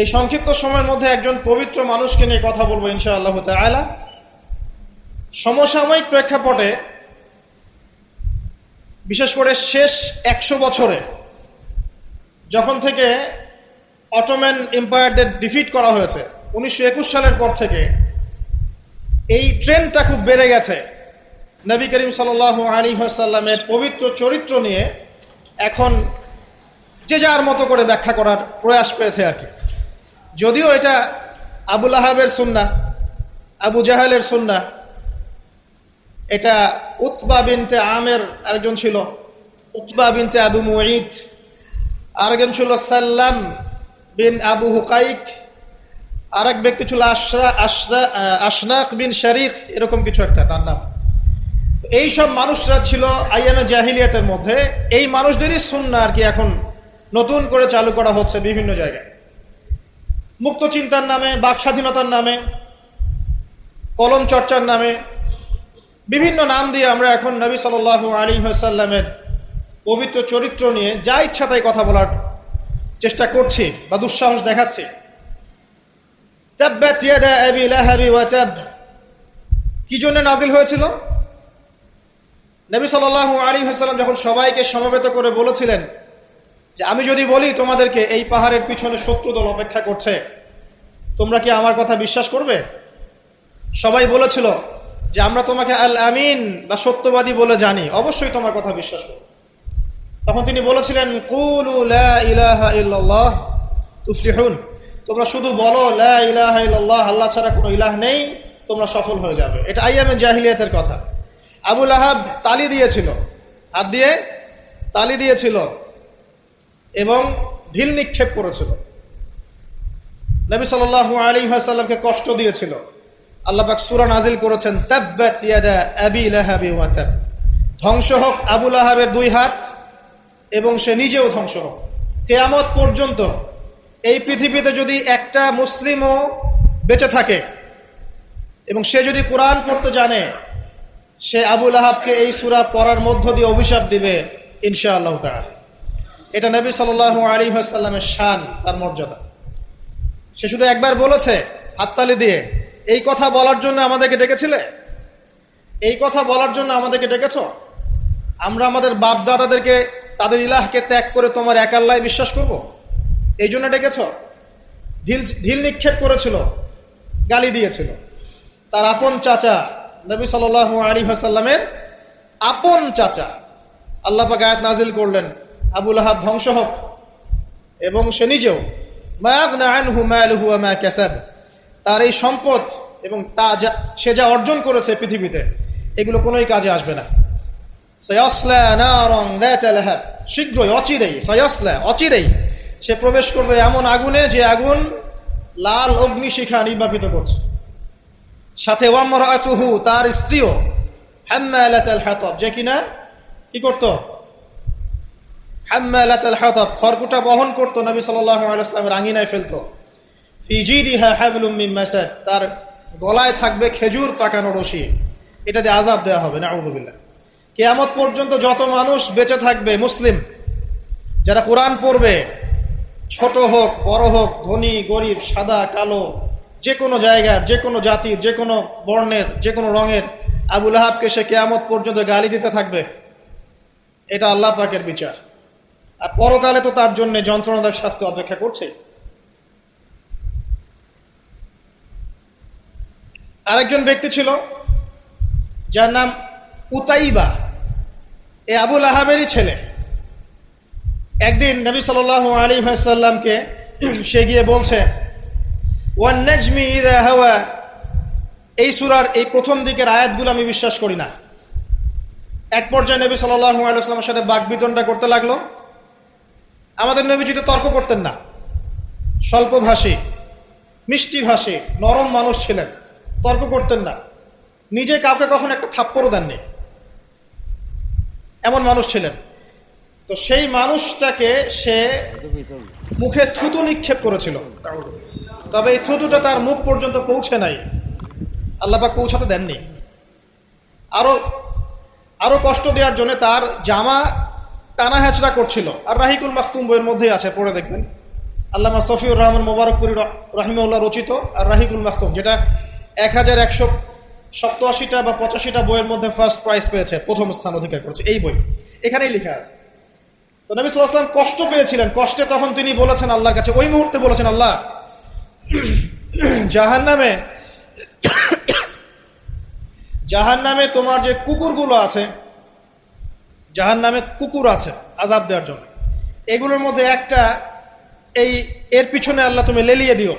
এই সংক্ষিপ্ত সময়ের মধ্যে একজন পবিত্র মানুষকে নিয়ে কথা বলব ইনশা আল্লাহ তালা সমসাময়িক প্রেক্ষাপটে, বিশেষ করে শেষ একশো বছরে, যখন থেকে অটোম্যান এম্পায়ারদের ডিফিট করা হয়েছে, উনিশশো একুশ সালের পর থেকে, এই ট্রেন্ডটা খুব বেড়ে গেছে। নবী করিম সাল আলী সাল্লামের পবিত্র চরিত্র নিয়ে এখন যে যার মতো করে ব্যাখ্যা করার প্রয়াস পেয়েছে আর কি। যদিও এটা আবুল আহাবের সুন্না আবু জাহালের সুন্না এটা উতবা বিনতে আমের আরেকজন ছিল, উতবা বিনতে আবু মুঈদ, আরেকজন ছিল সাল্লাম বিন আবু হুকাইক, আরেক ব্যক্তি ছিল আশরা আশরা আশনাক বিন শরিক এরকম কিছু একটা তার নাম। এই সব মানুষরা ছিল আইএমএ জাহিলিয়াতের মধ্যে, এই মানুষদেরই সুন্না আর কি এখন নতুন করে চালু করা হচ্ছে বিভিন্ন জায়গায়। মুক্ত চিন্তার নামে বাক স্বাধীনতার নামে, কলম চর্চার নামে, বিভিন্ন নাম দিয়ে আমরা এখন নবী সাল আলী সাল্লামের পবিত্র চরিত্র নিয়ে যা ইচ্ছা তাই কথা বলার চেষ্টা করছি বা দুঃসাহস দেখাচ্ছি। কি জন্য নাজিল হয়েছিল? নবী সাল্লাল্লাহু আলাইহি ওয়াসাল্লাম যখন সবাইকে সমবেত করে বলেছিলেন যে আমি যদি বলি তোমাদেরকে এই পাহাড়ের পিছনে শত্রু দল অপেক্ষা করছে, তোমরা কি আমার কথা বিশ্বাস করবে? সবাই বলেছিল যে আমরা তোমাকে আল আমিন বা সত্যবাদী বলে জানি, অবশ্যই তোমার কথা বিশ্বাস করব। তখন তিনি বলেছিলেন, কুলু তুফলিহুন। তোমরা শুধু বলো, লা আল্লাহ ছাড়া কোনো ইলাহ নেই, তোমরা সফল হয়ে যাবে। এটা আইয়ামে জাহিলিয়াতের কথা। আবুল আহাব তালি দিয়েছিল, হাত দিয়ে তালি দিয়েছিল এবং ঢিল নিক্ষেপ করেছিল। নবী সাল আলী সাল্লামকে কষ্ট দিয়েছিল। আল্লাহ পাক সুরা নাজিল করেছেন ধ্বংস হোক আবুল আহাবের দুই হাত, এবং সে নিজেও ধ্বংস হোক। কেয়ামত পর্যন্ত এই পৃথিবীতে যদি একটা মুসলিমও বেঁচে থাকে, এবং সে যদি কোরআন পড়তে জানে, সে আবুল আহাবকে এই সুরা পড়ার মধ্য দিয়ে অভিশাপ দিবে ইনশা আল্লাহ তাআলা। এটা নবী সাল আলী সাল্লামের শান, তার মর্যাদা। সে শুধু একবার বলেছে হাততালি দিয়ে, এই কথা বলার জন্য আমাদেরকে ডেকেছিলে? এই কথা বলার জন্য আমাদেরকে ডেকেছ? আমরা আমাদের বাপ দাদাদেরকে তাদের ইলাহকে ত্যাগ করে তোমার একাল্লায় বিশ্বাস করব? এই জন্য ডেকেছ? ঢিল ঢিল নিক্ষেপ করেছিল, গালি দিয়েছিল। তার আপন চাচা, নবী সাল আলী সাল্লামের আপন চাচা, আল্লাহ পাক আয়াত নাজিল করলেন। আবুল আহাব ধ্বংস হোক। এবং সে নিজেও তার এই সম্পদ এবং তা যা, সে যা অর্জন করেছে পৃথিবীতে, এগুলো কোনোই কাজে আসবে না। শীঘ্রই, অচিরেই, সয়সলা, অচিরেই সে প্রবেশ করবে এমন আগুনে যে আগুন লাল অগ্নিশিখা নির্বাপিত করছে। সাথে ওয়ামরাতুহু, তার স্ত্রীও, হাম্মালাতাল হাতাব। যে কিনা, কি করত? হাম্মালাতাল হাতাব, খড়কুটা বহন করত নবী সাল্লাল্লাহু আলাইহি ওয়াসাল্লামের আঙ্গিনায় ফেলতো। ফিজিদিহা হাবলুম মিন মাসাদ, তার গলায় থাকবে খেজুর পাকানো রশি। এটা দিয়ে আজাব দেওয়া হবে, নাউযুবিল্লাহ। কিয়ামত পর্যন্ত যত মানুষ বেঁচে থাকবে, মুসলিম, যারা কোরআন পড়বে, ছোট হোক, বড় হোক, ধনী, গরিব, সাদা, কালো যে কোনো জায়গার যে কোনো জাতির যে কোনো বর্ণের যে কোনো রঙের আবুল আহাবকে সে কেয়ামত পর্যন্ত গালি দিতে থাকবে। এটা আল্লাহ পাকের বিচার। আর পরকালে তো তার জন্য যন্ত্রণাদায়ক শাস্তি অপেক্ষা করছে। আরেকজন ব্যক্তি ছিল, যার নাম উতাইবা। এ আবুল আহাবেরই ছেলে। একদিন নবী সাল আলী সাল্লামকে সে গিয়ে বলছে ওয়ান্নাজমি ইদা হাওয়া। এই সুরার এই প্রথম দিকের আয়াতগুলো আমি বিশ্বাস করি না। এক পর্যায়ে নবী আলাইহি ওয়াসাল্লামের সাথে বাগবিতনটা করতে লাগল। আমাদের নবীজি তো তর্ক করতেন না স্বল্পভাষী মিষ্টি ভাষী নরম মানুষ ছিলেন, তর্ক করতেন না, নিজে কাউকে কখন একটা থাপ্পড়ও দেননি। এমন মানুষ ছিলেন। তো সেই মানুষটাকে সে মুখে থুতু নিক্ষেপ করেছিল। তবে এই থুতুটা তার মুখ পর্যন্ত পৌঁছে নাই। আল্লাপাক পৌঁছাতে দেননি। আরও আরও কষ্ট দেওয়ার জন্য তার জামা টানা হ্যাচড়া করছিল। আর রাহিকুল মাখতুম বইয়ের মধ্যেই আছে, পড়ে দেখবেন। আল্লামা সফিউর রহমান মোবারকপুরি রাহিমউল্লাহ রচিত, আর রাহিকুল মাহতুম যেটা এক হাজার একশো সপ্তআশিটা বা পঁচাশিটা বইয়ের মধ্যে ফার্স্ট প্রাইজ পেয়েছে, প্রথম স্থান অধিকার করেছে, এই বই। এখানেই লেখা আছে। তো নবী সাল্লাম কষ্ট পেয়েছিলেন, কষ্টে তখন তিনি বলেছেন আল্লাহর কাছে, ওই মুহূর্তে বলেছেন, আল্লাহ জাহান নামে জাহান নামে তোমার যে কুকুরগুলো আছে জাহান নামে কুকুর আছে, আজাব দেওয়ার জন্য। এগুলোর মধ্যে একটা, এই এর পিছনে আল্লাহ তুমি লেলিয়ে দিও।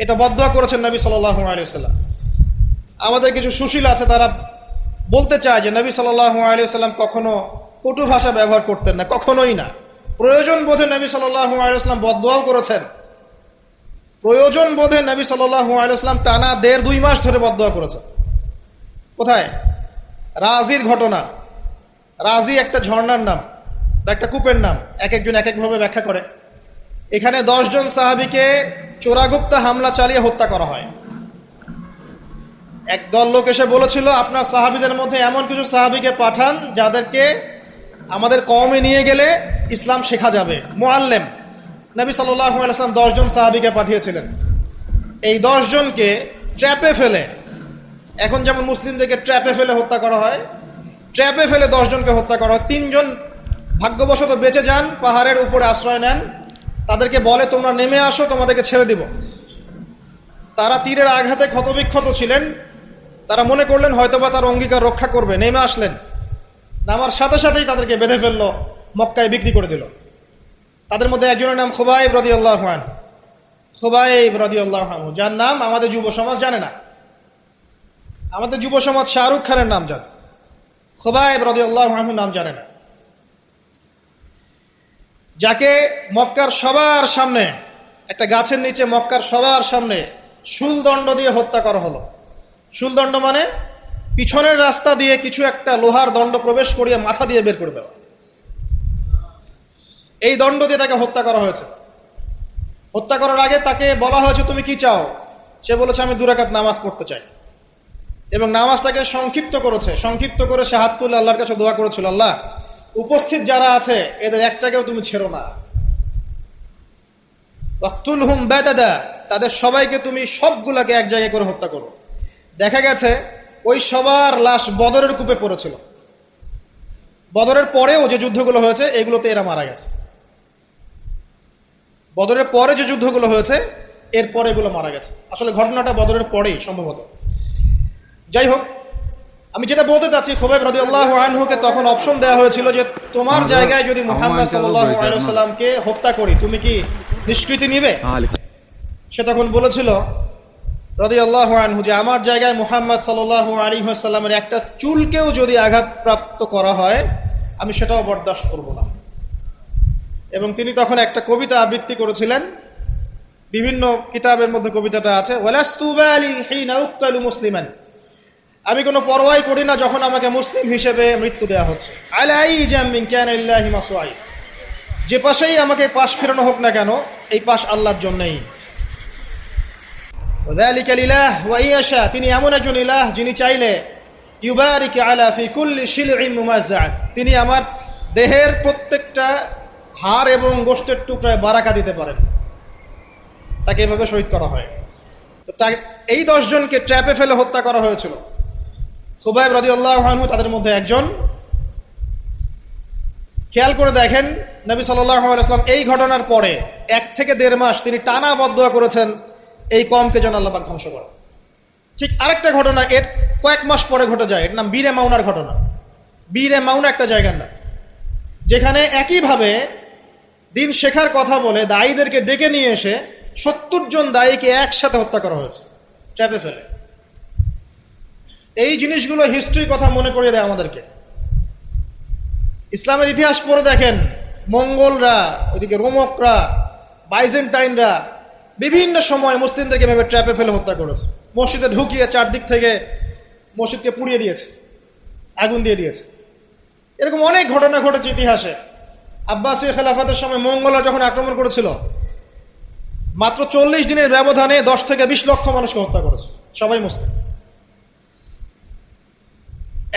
এটা বদয়া করেছেন নবী সাল্লাহ আলিয়াল্লাম আমাদের কিছু সুশীল আছে, তারা বলতে চায় যে নবী সাল্লাহ আলিয়াল্লাম কখনো কটু ভাষা ব্যবহার করতেন না, কখনোই না। প্রয়োজন বোধে নবী সাল্লাহ আলিয়াল্লাম বদয়াও করেছেন। প্রয়োজন বোধে নবী সাল্লাহ আলিয়াল্লাম টানা দেড় দুই মাস ধরে বদয়া করেছেন। কোথায়? রাজির ঘটনা। রাজি একটা ঝর্ণার নাম বা একটা কূপের নাম, এক একজন এক একভাবে ব্যাখ্যা করে। এখানে দশজন সাহাবিকে চোরাগুপ্তা হামলা চালিয়ে হত্যা করা হয়। একদল লোক এসে বলেছিল, আপনার সাহাবিদের মধ্যে এমন কিছু সাহাবিকে পাঠান যাদেরকে আমাদের কমে নিয়ে গেলে ইসলাম শেখা যাবে। মোয়াল্লেম নবী সাল্লাম দশজন সাহাবিকে পাঠিয়েছিলেন। এই দশজনকে ট্র্যাপে ফেলে, এখন যেমন মুসলিমদেরকে ট্র্যাপে ফেলে হত্যা করা হয় ট্র্যাপে ফেলে দশজনকে হত্যা করা হয়। তিনজন ভাগ্যবশত বেঁচে যান, পাহাড়ের উপরে আশ্রয় নেন। তাদেরকে বলে, তোমরা নেমে আসো, তোমাদেরকে ছেড়ে দিব। তারা তীরের আঘাতে ক্ষতবিক্ষত ছিলেন। তারা মনে করলেন, হয়তোবা তার অঙ্গীকার রক্ষা করবে। নেমে আসলেন। নামার সাথে সাথেই তাদেরকে বেঁধে ফেলল, মক্কায় বিক্রি করে দিল। তাদের মধ্যে একজনের নাম খোবাইব রদি আল্লাহান খোবাইব রদি আল্লাহান যার নাম আমাদের যুব সমাজ জানে না। আমাদের যুব সমাজ শাহরুখ খানের নাম জানে। খোবাইব রদি আল্লাহান নাম জানে না যাকে মক্কার সবার সামনে, একটা গাছের নিচে মক্কার সবার সামনে শুলদণ্ড দিয়ে হত্যা করা হলো। শুলদণ্ড মানে পিছনের রাস্তা দিয়ে কিছু একটা লোহার দণ্ড প্রবেশ করিয়ে মাথা দিয়ে বের করে দেওয়া। এই দণ্ড দিয়ে তাকে হত্যা করা হয়েছে। হত্যা করার আগে তাকে বলা হয়েছে, তুমি কি চাও? সে বলেছে, আমি দুরাকাত নামাজ পড়তে চাই। এবং নামাজটাকে সংক্ষিপ্ত করেছে। সংক্ষিপ্ত করে সে হাত তুলে আল্লাহর কাছে দোয়া করেছিল, আল্লাহ, উপস্থিত যারা আছে, এদের একটাকেও তুমি ছেড়ো না। ওয়াক্তুল হুম বেতাদা, তাদের সবাইকে তুমি সবগুলাকে এক জায়গায় করে হত্যা করো। দেখা গেছে, ওই সবার লাশ বদরের কূপে পড়েছিল। বদরের পরেও যে যুদ্ধগুলো হয়েছে, এগুলোতে এরা মারা গেছে। বদরের পরে যে যুদ্ধগুলো হয়েছে, এর পরে এগুলো মারা গেছে। আসলে ঘটনাটা বদরের পরেই সম্ভবত। যাই হোক আমি যেটা বলতে চাচ্ছি খোবাইব রবি আল্লাহ আনহুকে তখন অপশন দেওয়া হয়েছিল যে তোমার জায়গায় যদি মোহাম্মদ সাল্লামকে হত্যা করি তুমি কি নিষ্কৃতি নিবে? সে তখন বলেছিল রদি আল্লাহ আনহু যে আমার জায়গায় মুহাম্মদ সাল্লাহ আলী সাল্লামের একটা চুলকেও যদি আঘাতপ্রাপ্ত করা হয় আমি সেটাও বরদাস্ত করব না। এবং তিনি তখন একটা কবিতা আবৃত্তি করেছিলেন বিভিন্ন কিতাবের মধ্যে কবিতাটা আছে ওয়ালাস্তুবা আলী উক্তালু মুসলিমান। আমি কোনো পরোয়াই করি না যখন আমাকে মুসলিম হিসেবে মৃত্যু দেওয়া হচ্ছে। আলাই জামিন ক্যান যে পাশেই আমাকে পাশ ফেরানো হোক না কেন, এই পাশ আল্লাহর জন্যই। তিনি এমন একজন ইলাহ যিনি চাইলে তিনি আমার দেহের প্রত্যেকটা হাড় এবং গোষ্ঠের টুকরায় বারাকা দিতে পারেন। তাকে এভাবে শহীদ করা হয়। তো এই দশজনকে ট্র্যাপে ফেলে হত্যা করা হয়েছিল। খুবাইব রাজি আল্লাহানহু তাদের মধ্যে একজন। খেয়াল করে দেখেন, নবী সাল্লাম এই ঘটনার পরে এক থেকে দেড় মাস তিনি টানা বদয়া করেছেন, এই কমকে যেন আল্লাপাক ধ্বংস করে ঠিক আরেকটা ঘটনা এর কয়েক মাস পরে ঘটে যায়, এর নাম বীরে মাউনার ঘটনা। বীরে মাউনা একটা জায়গার নাম। যেখানে একইভাবে দিন শেখার কথা বলে দায়ীদেরকে ডেকে নিয়ে এসে সত্তর জন দায়ীকে একসাথে হত্যা করা হয়েছে চাপে ফেলে। এই জিনিসগুলো হিস্ট্রির কথা মনে করিয়ে দেয় আমাদেরকে। ইসলামের ইতিহাস পড়ে দেখেন, মঙ্গলরা, ওইদিকে রোমকরা, বাইজেন্টাইনরা বিভিন্ন সময় মুসলিমদেরকে ভেবে ট্র্যাপে ফেলে হত্যা করেছে। মসজিদে ঢুকিয়ে চারদিক থেকে মসজিদকে পুড়িয়ে দিয়েছে, আগুন দিয়ে দিয়েছে। এরকম অনেক ঘটনা ঘটেছে ইতিহাসে। আব্বাসী খেলাফাতের সময় মঙ্গলরা যখন আক্রমণ করেছিল, মাত্র চল্লিশ দিনের ব্যবধানে দশ থেকে বিশ লক্ষ মানুষকে হত্যা করেছে, সবাই মুসলিম।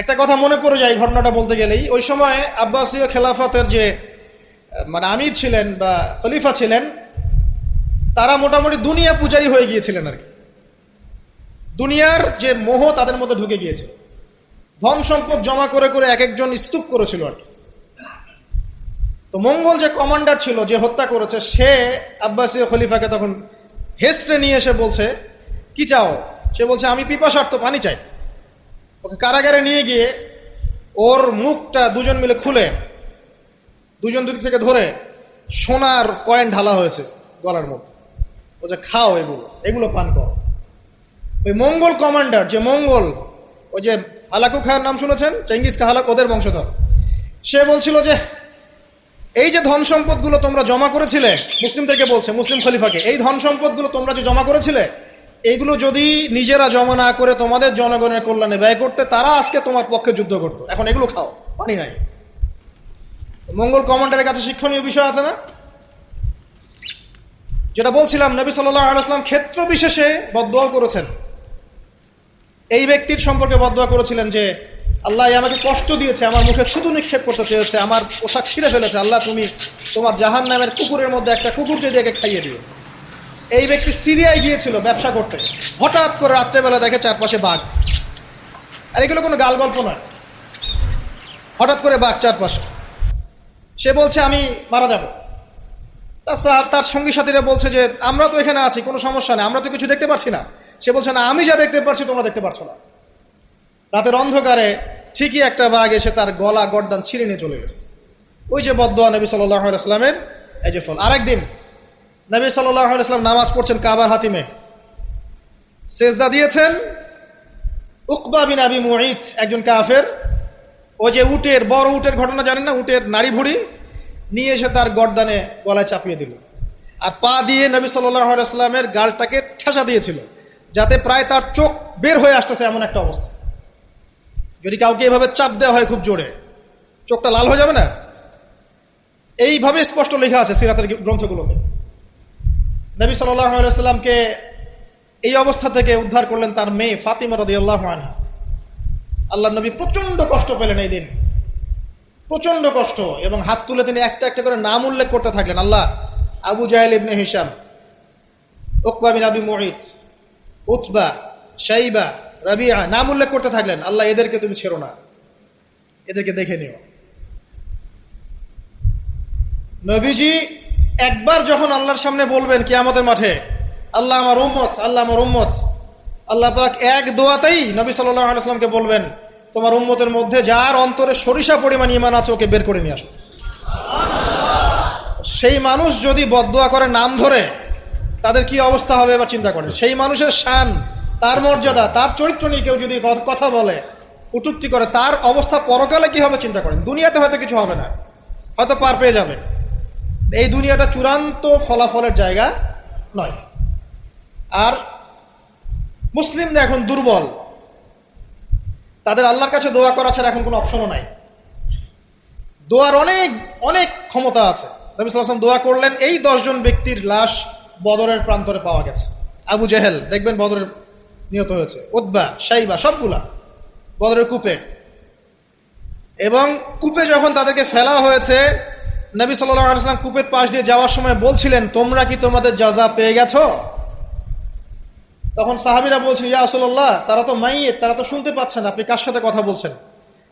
একটা কথা মনে পড়ে যায় ঘটনাটা বলতে গেলেই। ওই সময় আব্বাসীয় খেলাফতের যে মানে আমির ছিলেন বা খলিফা ছিলেন, তারা মোটামুটি দুনিয়া পূজারি হয়ে গিয়েছিলেন আর কি। দুনিয়ার যে মোহ তাদের মধ্যে ঢুকে গিয়েছে। ধন সম্পদ জমা করে করে এক একজন স্তূপ করেছিল আর কি। তো মঙ্গল যে কমান্ডার ছিল, যে হত্যা করেছে, সে আব্বাসীয় খলিফাকে তখন হেসড়ে নিয়ে এসে বলছে, কি চাও? সে বলছে, আমি পিপাসার্থ পানি চাই। ওকে কারাগারে নিয়ে গিয়ে ওর মুখটা দুজন মিলে খুলে, দুজন দুদিক থেকে ধরে সোনার কয়েন ঢালা হয়েছে গলার মধ্যে। ও যে খাও এগুলো এগুলো পান করো। ওই মঙ্গল কমান্ডার, যে মঙ্গল, ওই যে হালাকু খায়ের নাম শুনেছেন? চেঙ্গিস খা হালাক ওদের বংশধর। সে বলছিল যে, এই যে ধন সম্পদগুলো তোমরা জমা করেছিলে মুসলিমদেরকে বলছে, মুসলিম খলিফাকে, এই ধন সম্পদগুলো তোমরা যে জমা করেছিলে এইগুলো যদি নিজেরা জমা না করে তোমাদের জনগণের কল্যাণে ব্যয় করতে, তারা আজকে তোমার পক্ষে যুদ্ধ করতো। এখন এগুলো খাও, পানি নাই। মঙ্গল কমান্ডারের কাছে শিক্ষণীয় বিষয় আছে না? যেটা বলছিলাম, নবী সাল্লাহ আলাইসলাম ক্ষেত্র বিশেষে বদোয়া করেছেন। এই ব্যক্তির সম্পর্কে বদোয়া করেছিলেন যে, আল্লাহ আমাকে কষ্ট দিয়েছে, আমার মুখে থুতু নিক্ষেপ করতে চেয়েছে, আমার পোশাক ছিঁড়ে ফেলেছে, আল্লাহ তুমি তোমার জাহান নামের কুকুরের মধ্যে একটা কুকুরকে দিয়ে খাইয়ে দিও। এই ব্যক্তি সিরিয়ায় গিয়েছিল ব্যবসা করতে। হঠাৎ করে রাত্রেবেলা দেখে চারপাশে বাঘ। আর এগুলো কোনো গাল গল্প নয়। হঠাৎ করে বাঘ চারপাশে। সে বলছে, আমি মারা যাব। তার তার সঙ্গী সাথীরা বলছে যে, আমরা তো এখানে আছি, কোনো সমস্যা নেই, আমরা তো কিছু দেখতে পাচ্ছি না। সে বলছে, না, আমি যা দেখতে পাচ্ছি তোমরা দেখতে পাচ্ছ না। রাতের অন্ধকারে ঠিকই একটা বাঘ এসে তার গলা গর্দান ছিঁড়ে নিয়ে চলে গেছে। ওই যে বদোয়া নবী সাল্লামের এই যে ফল। আরেকদিন নবী সাল্লাম নামাজ পড়ছেন কাবার হাতিমে। সেজদা দিয়েছেন উকবা বিন আবি মুঈত, একজন কাফের। ওই যে উটের, বড় উটের ঘটনা জানেন না? উটের নাড়ি ভুড়ি নিয়ে এসে তার গর্দানে গলায় চাপিয়ে দিল। আর পা দিয়ে নবী সাল্লামের গালটাকে ঠেসা দিয়েছিল, যাতে প্রায় তার চোখ বের হয়ে আসতেছে এমন একটা অবস্থা। যদি কাউকে এভাবে চাপ দেওয়া হয় খুব জোরে, চোখটা লাল হয়ে যাবে না? এইভাবে স্পষ্ট লেখা আছে সিরাতের গ্রন্থগুলোতে। নবী সাল্লামকে এই অবস্থা থেকে উদ্ধার করলেন তার মেয়ে ফাতিমা রদি আল্লাহ আনহা। আল্লাহ নবী প্রচণ্ড কষ্ট পেলেন এই দিন। প্রচণ্ড কষ্ট এবং হাত তুলে তিনি একটা একটা করে নাম উল্লেখ করতে থাকলেন। আল্লাহ আবু জাহেল ইবনে হিসাম ওকবা বিন আবি মোহিত উতবা, শাইবা রাবিয়া নাম উল্লেখ করতে থাকলেন। আল্লাহ এদেরকে তুমি ছেড়ো না। এদেরকে দেখে নিও। নবীজি একবার যখন আল্লাহর সামনে বলবেন কি আমাদের মাঠে, আল্লাহ আমার উম্মত, আল্লাহ আমার উম্মত, আল্লাহ পাক এক দোয়াতেই নবী সাল্লাহ আলাইসলামকে বলবেন, তোমার উম্মতের মধ্যে যার অন্তরে সরিষা পরিমাণ ইমান আছে, ওকে বের করে নিয়ে আসো। সেই মানুষ যদি বদদোয়া করে নাম ধরে, তাদের কি অবস্থা হবে এবার চিন্তা করেন। সেই মানুষের শান, তার মর্যাদা, তার চরিত্র নিয়ে কেউ যদি কথা বলে কটূক্তি করে, তার অবস্থা পরকালে কি হবে চিন্তা করেন। দুনিয়াতে হয়তো কিছু হবে না, হয়তো পার পেয়ে যাবে। এই দুনিয়াটা চূড়ান্ত ফলাফলের জায়গা নয়। আর মুসলিমরা এখন দুর্বল। তাদের আল্লাহর কাছে দোয়া করা ছাড়া এখন কোনো অপশনও নাই। দোয়ার অনেক অনেক ক্ষমতা আছে। নবী দোয়া করলেন, এই দশজন ব্যক্তির লাশ বদরের প্রান্তরে পাওয়া গেছে। আবু জেহেল, দেখবেন বদরের নিহত হয়েছে। উদ্বা সাইবা সবগুলা বদরের কূপে। এবং কূপে যখন তাদেরকে ফেলা হয়েছে নবী সাল্লাহ আলাইসলাম কূপের পাশ দিয়ে যাওয়ার সময় বলছিলেন, তোমরা কি তোমাদের যাজা পেয়ে গেছো? তখন সাহাবিরা বলছেন ইয়া আসল্লাহ তারা তো মাইয়ে তারা তো শুনতে পাচ্ছে না, আপনি কার সাথে কথা বলছেন?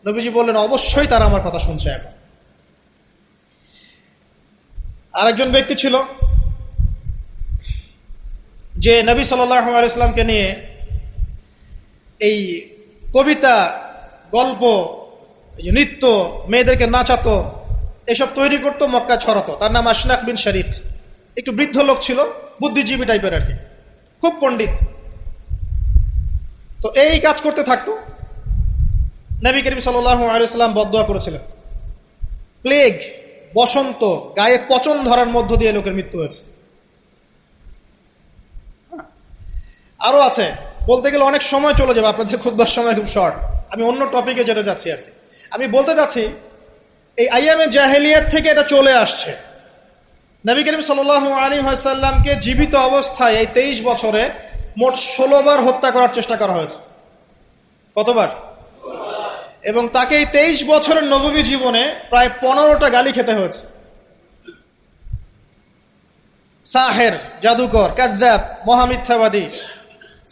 নবীজি বললেন, অবশ্যই তারা আমার কথা শুনছে এখন। আরেকজন ব্যক্তি ছিল, যে নবী সাল্লাহ আলাইসলামকে নিয়ে এই কবিতা, গল্প নৃত্য, মেয়েদেরকে নাচাতো এসব তৈরি করতো মক্কা ছড়াতো। তার নাম আশনাক বিন শরিক একটু বৃদ্ধ লোক ছিল, বুদ্ধিজীবী টাইপের আর কি। খুব পণ্ডিত। তো এই কাজ করতে থাকতো। নবী করিম সাল্লাহ আলিয়াল্লাম বদোয়া করেছিলেন। প্লেগ, বসন্ত, গায়ে পচন ধরার মধ্য দিয়ে লোকের মৃত্যু হয়েছে। আরও আছে। বলতে গেলে অনেক সময় চলে যাবে, আপনাদের খুদবার সময় খুব শর্ট আমি অন্য টপিকে যেতে যাচ্ছি আর কি। আমি বলতে যাচ্ছি এই আইএমএ জাহেলিয়াত থেকে এটা চলে আসছে। নবী করিম সাল আলী সাল্লামকে জীবিত অবস্থায় এই তেইশ বছরে মোট ষোলোবার হত্যা করার চেষ্টা করা হয়েছে। কতবার? এবং তাকে এই তেইশ বছরের নবমী জীবনে প্রায় পনেরোটা গালি খেতে হয়েছে। সাহের, জাদুকর কাদ্দাব মহামিথ্যাবাদী,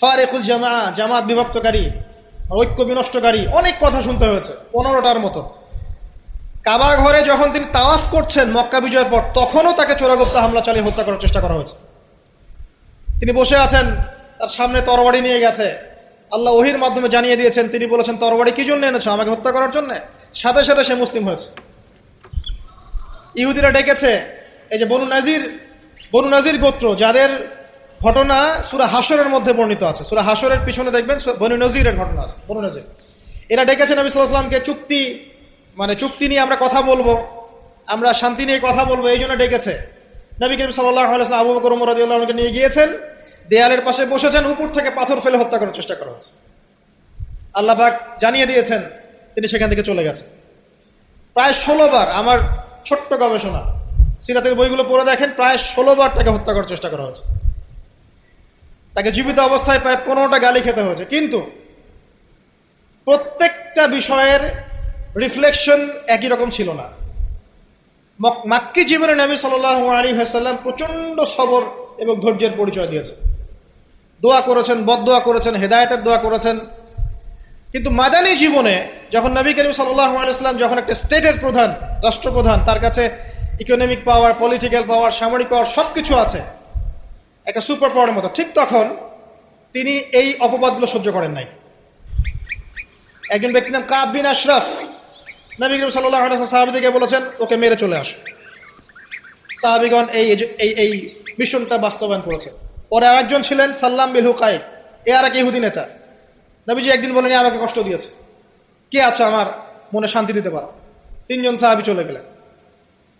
ফারেকুল জামা জামাত বিভক্তকারী, ঐক্য বিনষ্টকারী, অনেক কথা শুনতে হয়েছে, পনেরোটার মতো। কাবা ঘরে যখন তিনি তাওয়াফ করছেন মক্কা বিজয়ের পর, তখনও তাকে চোরাগুপ্ত হামলা চালিয়ে হত্যা করার চেষ্টা করা হয়েছে। তিনি বসে আছেন, তার সামনে তরবারি নিয়ে গেছে। আল্লাহ ওহির মাধ্যমে জানিয়ে দিয়েছেন, তিনি বলেছেন, তরবারি কি জন্য এনেছো? আমাকে হত্যা করার জন্য? সাথে সাথে সে মুসলিম হয়েছে। ইহুদিরা ডেকেছে, এই যে বনু নাজির বনু নাজির গোত্র, যাদের ঘটনা সুরা হাসরের মধ্যে বর্ণিত আছে। সুরা হাসরের পিছনে দেখবেন বনু নজিরের ঘটনা আছে, বনু নজির। এরা ডেকেছেন নবী সাল্লাহামকে চুক্তি মানে চুক্তি নিয়ে আমরা কথা বলব, আমরা শান্তি নিয়ে কথা বলব, এই জন্য ডেকেছে। নবী করিম সাল্লাহ আবু বকর মরাদিউল্লাহকে নিয়ে গিয়েছেন, দেয়ালের পাশে বসেছেন, উপর থেকে পাথর ফেলে হত্যা করার চেষ্টা করা হয়েছে আল্লাহ পাক জানিয়ে দিয়েছেন, তিনি সেখান থেকে চলে গেছেন। প্রায় ষোলো বার, আমার ছোট্ট গবেষণা, সিরাতের বইগুলো পড়ে দেখেন, প্রায় ষোলো বার তাকে হত্যা করার চেষ্টা করা হয়েছে তাকে জীবিত অবস্থায় প্রায় পনেরোটা গালি খেতে হয়েছে। কিন্তু প্রত্যেকটা বিষয়ের রিফ্লেকশন একই রকম ছিল না। মক- মাক্কি জীবনে নবী সাল্লাহ আলী হাসাল্লাম প্রচণ্ড সবর এবং ধৈর্যের পরিচয় দিয়েছে দোয়া করেছেন বদোয়া করেছেন, হেদায়েতের দোয়া করেছেন। কিন্তু মাদানী জীবনে যখন নবী করিম সাল্লাহ আলাইসলাম যখন একটা স্টেটের প্রধান, রাষ্ট্রপ্রধান, তার কাছে ইকোনমিক পাওয়ার পলিটিক্যাল পাওয়ার সামরিক পাওয়ার সব কিছু আছে, একটা সুপার পাওয়ারের মতো, ঠিক তখন তিনি এই অপবাদগুলো সহ্য করেন নাই। একজন ব্যক্তির নাম কাব বিন আশরাফ। নবী করিম সাল্লাহ সাহাবিদিকে বলেছেন, ওকে মেরে চলে আসো। সাহাবিগণ এই এই মিশনটা বাস্তবায়ন করেছে পরে আরেকজন ছিলেন সাল্লাম বিল হুকাই এ আর এক ইহুদি নেতা। নবীজি একদিন বলেন আমাকে কষ্ট দিয়েছে। কে আছো আমার মনে শান্তি দিতে পারো? তিনজন সাহাবি চলে গেলেন।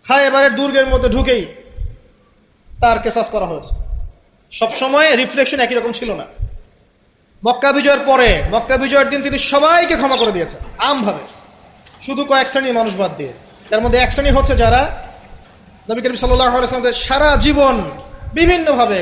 খায় এবারে দুর্গের মধ্যে ঢুকেই তার কেসাস করা হয়েছে। সবসময় রিফ্লেকশন একই রকম ছিল না। মক্কা বিজয়ের পরে, মক্কা বিজয়ের দিন তিনি সবাইকে ক্ষমা করে দিয়েছেন, আমভাবে। শুধু কয়েক শ্রেণির মানুষ বাদ দিয়ে। তার মধ্যে এক শ্রেণি হচ্ছে যারা নবী করিম সাল্লাহ আলাইসলামকে সারা জীবন বিভিন্নভাবে